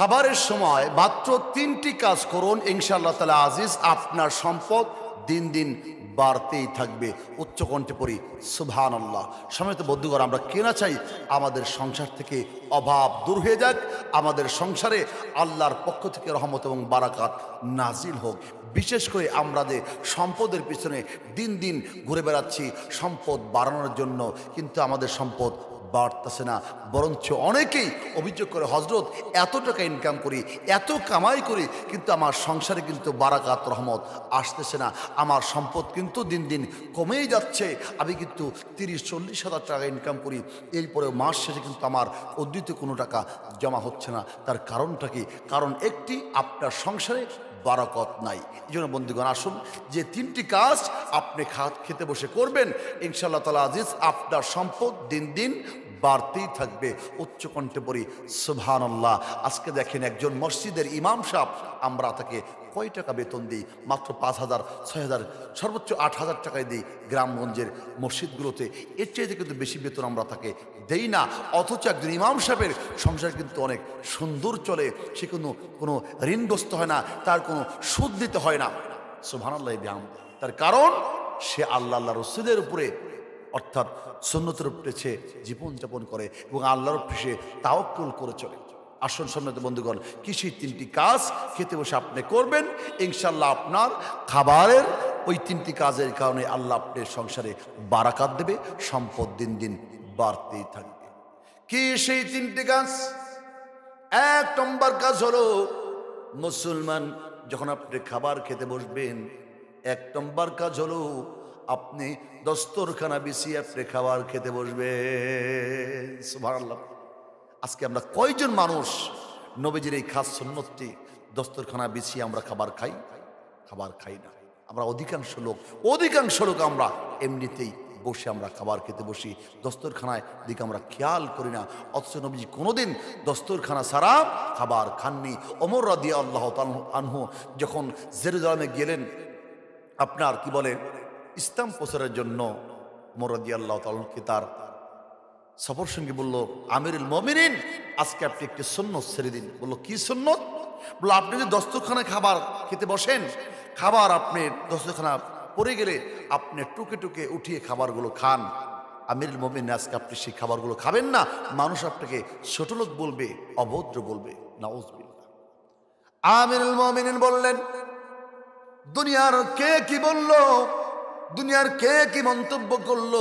খাবারের সময় মাত্র তিনটি কাজ করুন, ইনশাআল্লাহ তালা আজিজ, আপনার সম্পদ দিন দিন বাড়তেই থাকবে। উচ্চকণ্ঠে পড়ি সুবহান আল্লাহ সমেত বন্ধুগর আমরা কেনা চাই আমাদের সংসার থেকে অভাব দূর হয়ে যাক, আমাদের সংসারে আল্লাহর পক্ষ থেকে রহমত এবং বারাকাত নাজিল হোক। বিশেষ করে আমরা যে সম্পদের পিছনে দিন দিন ঘুরে বেড়াচ্ছি, সম্পদ বাড়ানোর জন্য, কিন্তু আমাদের সম্পদ বাড়তেছে না। বরঞ্চ অনেকেই অভিযোগ করে হজরত এত টাকা ইনকাম করি, এত কামাই করি, কিন্তু আমার সংসারে কিন্তু বারাকাত রহমত আসতেছে না। আমার সম্পদ কিন্তু দিন দিন কমেই যাচ্ছে। আমি কিন্তু তিরিশ, চল্লিশ হাজার টাকা ইনকাম করি। এরপরে মাস শেষে কিন্তু আমার অদ্বিতীয় কোনো টাকা জমা হচ্ছে না। তার কারণটা কি? কারণ একটি, আপনার সংসারে বারাকত নাই। এই জন্য বন্ধুগণ, আসুন যে তিনটি কাজ আপনি খেতে বসে করবেন, ইনশাআল্লাহ তালা আজিজ, আপনার সম্পদ দিন দিন বাড়তেই থাকবে, উচ্চ কণ্ঠে পড়ি সুবহান আল্লাহ আজকে দেখেন একজন মসজিদের ইমাম সাহেব, আমরা তাকে কয় টাকা বেতন দিই? মাত্র পাঁচ হাজার, ছয় হাজার, সর্বোচ্চ আট হাজার টাকায় দিই গ্রামগঞ্জের মসজিদগুলোতে। এর চাইতে কিন্তু বেশি বেতন আমরা তাকে দেই না। অথচ একজন ইমাম সাহেবের সংসার কিন্তু অনেক সুন্দর চলে। সে কোনো কোনো ঋণগ্রস্ত হয় না, তার কোনো সুদ দিতে হয় না। সুবহানাল্লাহ ব্যায়াম তার কারণ, সে আল্লাহ আল্লাহ রসুলের উপরে অর্থাৎ সুন্নতের উপরে সে জীবনযাপন করে এবং আল্লাহর উপরে সে তাওকুল করে চলে। আসন সম্মত বন্ধুগণ কৃষি তিনটি কাজ খেতে বসে আপনি করবেন। ইনশাল্লাহ আপনার খাবারের ওই তিনটি কাজের কারণে আল্লাহ আপনার সংসারে বারাকাত দেবে, সম্পদ দিন দিন বাড়তেই থাকবে। কি সেই তিনটি কাজ? এক নম্বর কাজ হলো মুসলমান যখন আপনি খাবার খেতে বসবেন, এক নম্বর কাজ হলো আপনি দস্তরখানা বিছিয়ে আপনি খাবার খেতে সুবহানাল্লাহ। আজকে আমরা কয়জন মানুষ নবীজির এই খাস সুন্নতটি দস্তরখানা বিছিয়ে আমরা খাবার খাই? খাবার খাই না। আমরা অধিকাংশ লোক অধিকাংশ লোক আমরা এমনিতেই বসে আমরা খাবার খেতে বসি। দস্তরখানায় দিকে আমরা খেয়াল করি না। অথচ নবীজি কোনোদিন দস্তরখানা ছাড়া খাবার খাননি। অমর রাদিয়া আল্লাহ আনহু যখন জেরুজালামে গেলেন, আপনার কি বলে? ইসলাম প্রচারের জন্য মোরাদি আল্লাহ তালকে তার সফর সঙ্গী বলল, আমিরুল মমিনিন, আজকে আপনি একটি সুন্নত ছেড়ে দিন। বলল, কি সুন্নত? বলল, আপনি যদি দস্তরখানায় খাবার খেতে বসেন, খাবার আপনি দস্তরখানা পড়ে গেলে আপনি টুকে টুকে উঠিয়ে খাবারগুলো খান। আমিরুল মমিন আজকে আপনি সেই খাবারগুলো খাবেন না। মানুষ আপনাকে ছোট লোক বলবে, অভদ্র বলবে। নাউজবিল্লাহ। আমিরুল মমিনিন বললেন, দুনিয়ার কে কি বলল? দুনিয়ার কে কি মন্তব্য করল?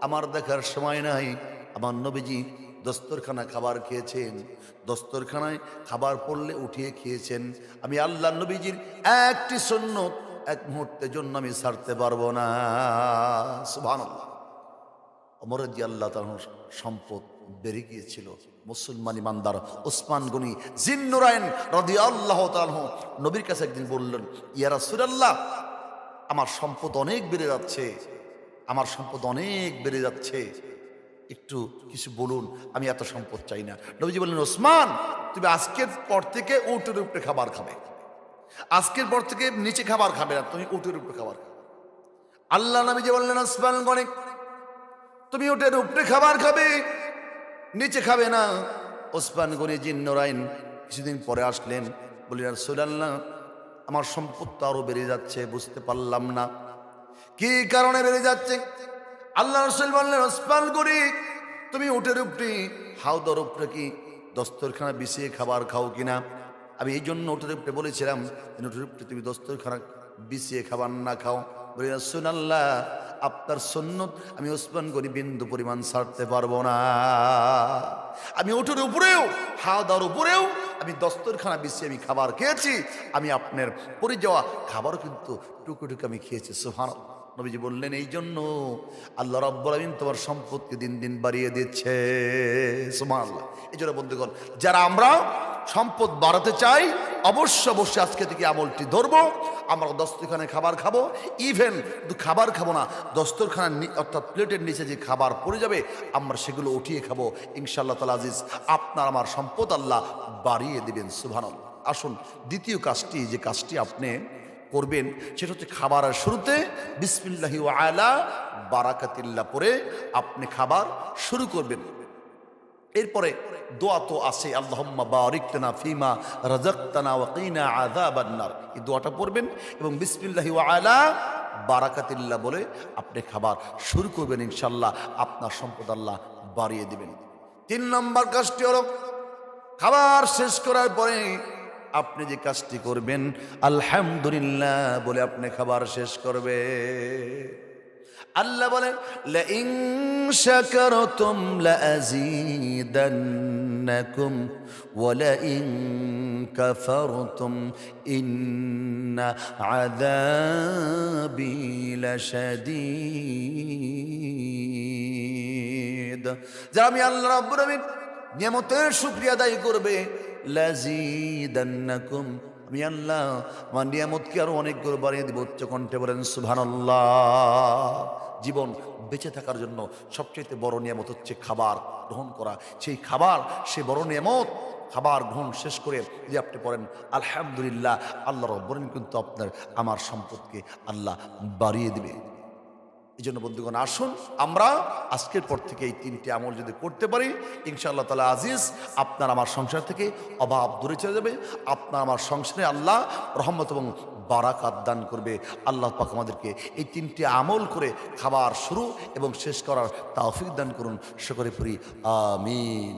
আমার দেখার সময় নাই। আমার নবীজি দস্তরখানা খাবার খেয়েছেন। দস্তরখানায় খাবার পড়লে উঠিয়ে খেয়েছেন। আমি আল্লাহ নবীজির একটি সৈন্য এক মুহূর্তের জন্য আমি ছাড়তে পারব না। সুভান অমরজি আল্লাহ তাআলার সম্পদ বেড়ে গিয়েছিল। মুসলমান ইমানদার ওসমান গনি জিন্নুরাইন রদি আল্লাহ নবীর কাছে একদিন বললেন ইয়ারা সুরাল্লাহ আমার সম্পদ অনেক বেড়ে যাচ্ছে। আমার সম্পদ অনেক বেড়ে যাচ্ছে। একটু কিছু বলুন, আমি এত সম্পদ চাই না। নবীজি বললেন, ওসমান, তুমি আজকের পর থেকে উটের উপরে খাবার খাবে। আজকের পর থেকে নিচে খাবার খাবে না, তুমি উটের উপরে খাবার খাবে। আল্লাহ নবীজি বললেন, ওসমান গনি তুমি ওটার উপরে খাবার খাবে, নিচে খাবে না। ওসমান গনি জিন্নরাইন কিছুদিন পরে আসলেন বলি রাসূলুল্লাহ আমার সম্পদ তো আরও বেড়ে যাচ্ছে, বুঝতে পারলাম না। কি কারণে বেড়ে যাচ্ছে? আল্লাহ রসুল বললেন, ওসমান করি তুমি উটের উপরে হাউদার উপরে কি দস্তরখানা বিছিয়ে খাবার খাও কিনা? আমি এই জন্য উটের উপরে বলেছিলাম যে উটের উপরে তুমি দস্তরখানা বিছিয়ে খাবার না খাও। বলি, রাসূলুল্লাহ, আপনার সন্ন্যত আমি ওসমান করি বিন্দু পরিমাণ ছাড়তে পারব না। আমি ওঠের উপরেও হাওয়া দাওয়ার উপরেও আমি দস্তরখানা বিছিয়ে আমি খাবার খেয়েছি, আমি আপনার পরে যাওয়া খাবারও কিন্তু টুকু টুকু আমি খেয়েছি সোহান নবীজি বললেন, এই জন্য আল্লাহ রব্বুল আমিন তোমার সম্পদকে দিন দিন বাড়িয়ে দিচ্ছে। সুমান এই জন্য বন্ধুগণ, যারা আমরা সম্পদ বাড়াতে চাই অবশ্য অবশ্যই আজকে থেকে আমলটি ধরবো। আমরা দস্তরখানে খাবার খাব। ইভেন খাবার খাব না, দস্তরখানার অর্থাৎ প্লেটের নিচে যে খাবার পড়ে যাবে, আমরা সেগুলো উঠিয়ে খাব। ইনশাআল্লাহ তালা আজিজ, আপনার আমার সম্পদ আল্লাহ বাড়িয়ে দেবেন সুভান আসুন, দ্বিতীয় কাজটি, যে কাজটি আপনি করবেন, সেটা হচ্ছে খাবারের শুরুতে বিসমিল্লাহি আলা বারাকাতিল্লা পরে আপনি খাবার শুরু করবেন। এরপরে দোয়া তো আছে, আল্লাহম্মা বারিকতানা ফিমা রাজাক্তানা ওয়াকিনা আযাবান্নার এই দোয়াটা পড়বেন এবং বিসমিল্লাহি ওয়া আলা বলে আপনি খাবার শুরু করবেন ইনশাল্লাহ আপনার সম্পদ আল্লাহ বাড়িয়ে দেবেন। তিন নম্বর কাজটি হলো খাবার শেষ করার পরে আপনি যে কাজটি করবেন, আলহামদুলিল্লাহ বলে আপনি খাবার শেষ করবে আল্লাহ বলেন লাইন শাকারতুম লাআযীদান্নাকুম ওয়া লাইন কাফারতুম ইন্না আযাবি লাশাদীদ. যারা আমি আল্লাহ রাব্বুল আলামিন নিয়ামতের শুকরিয়া আদায় করবে লাজিদান্নাকুম আমি আল্লাহ আমার নিয়ামতকে আরও অনেক করে বাড়িয়ে দিব উচ্চ কণ্ঠে বলেন সুভানাল্লাহ জীবন বেঁচে থাকার জন্য সবচেয়ে বড় নিয়ামত হচ্ছে খাবার গ্রহণ করা। সেই খাবার, সে বড় নিয়ামত, খাবার গ্রহণ শেষ করে যে আপনি পড়েন, আলহামদুলিল্লাহ, আল্লাহ রব্বরিন কিন্তু আপনার, আমার সম্পদকে আল্লাহ বাড়িয়ে দিবে। এই জন্য বন্ধুগণ আসুন, আমরা আজকের পর থেকে এই তিনটি আমল যদি করতে পারি, ইনশাআল্লাহ তালা আজিজ, আপনার আমার সংসার থেকে অভাব দূরে চলে যাবে, আপনার আমার সংসারে আল্লাহ রহমত এবং বারাকাত দান করবে। আল্লাহ পাক আমাদেরকে এই তিনটি আমল করে খাবার শুরু এবং শেষ করার তাওফিক দান করুন। সকলে পড়ি, আমিন।